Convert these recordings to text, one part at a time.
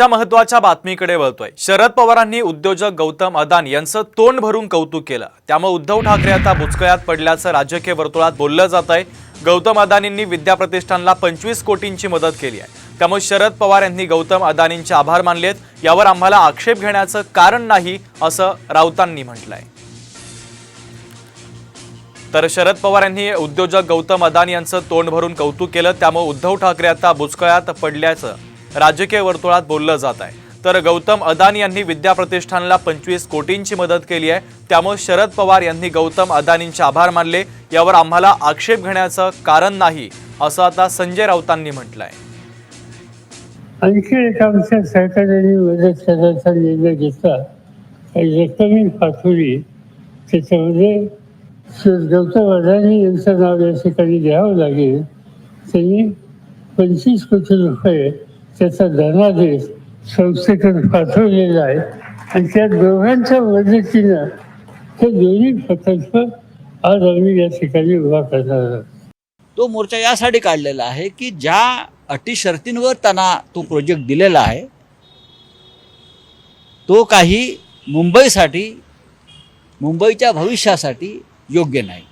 पुढच्या महत्त्वाच्या बातमीकडे वळतोय. शरद पवारांनी उद्योजक गौतम अदानी यांचं तोंड भरून कौतुक केलं. त्यामुळे उद्धव ठाकरे आता बुचकळ्यात पडल्याचं राजकीय वर्तुळात बोललं जात आहे. गौतम अदानींनी विद्या प्रतिष्ठानला पंचवीस कोटींची मदत केली आहे. त्यामुळे शरद पवार यांनी गौतम अदानींचे आभार मानलेत. यावर आम्हाला आक्षेप घेण्याचं कारण नाही असं राऊतांनी म्हटलंय. तर शरद पवार यांनी उद्योजक गौतम अदानी यांचं तोंड भरून कौतुक केलं. त्यामुळे उद्धव ठाकरे आता बुचकळ्यात पडल्याचं राजकीय वर्तुळात बोललं जात आहे. तर गौतम अदानी यांनी विद्या प्रतिष्ठानला पंचवीस कोटींची मदत केली आहे. त्यामुळे शरद पवार यांनी गौतम अदानींचे आभार मानले. यावर आम्हाला आक्षेप घेण्याचं कारण नाही असं आता संजय राऊतांनी म्हटलंय. आणखी एका आमच्या सरकारने मदत करण्याचा निर्णय घेतला. रक्कमी पाठवली. त्याच्यामध्ये गौतम अदानी यांचं नाव या ठिकाणी घ्यावं लागेल. त्यांनी पंचवीस कोटी रुपये त्याचा धनादेश संस्थेकडे पाठवलेला आहे आणि त्या दोघांच्या मदतीनं हे दोन्ही प्रकल्प आज आम्ही या ठिकाणी उभा करणार आहोत. तो मोर्चा यासाठी काढलेला आहे की ज्या अटी शर्तींवर त्यांना तो प्रोजेक्ट दिलेला आहे तो काही मुंबईसाठी मुंबईच्या भविष्यासाठी योग्य नाही.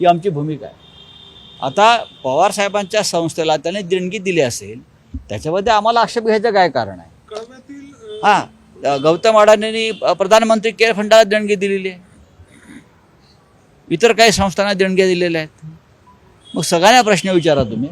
ही आमची भूमिका आहे. आता पवारसाहेबांच्या संस्थेला त्याने देणगी दिली असेल त्याच्यामध्ये आम्हाला आक्षेप घ्यायचं काय कारण आहे? हां गौतम अडाणींनी प्रधानमंत्री केअर फंडाला देणगी दिलेली आहे. इतर काही संस्थांना देणग्या दिलेल्या आहेत. मग सगळ्यांना प्रश्न विचारा तुम्ही.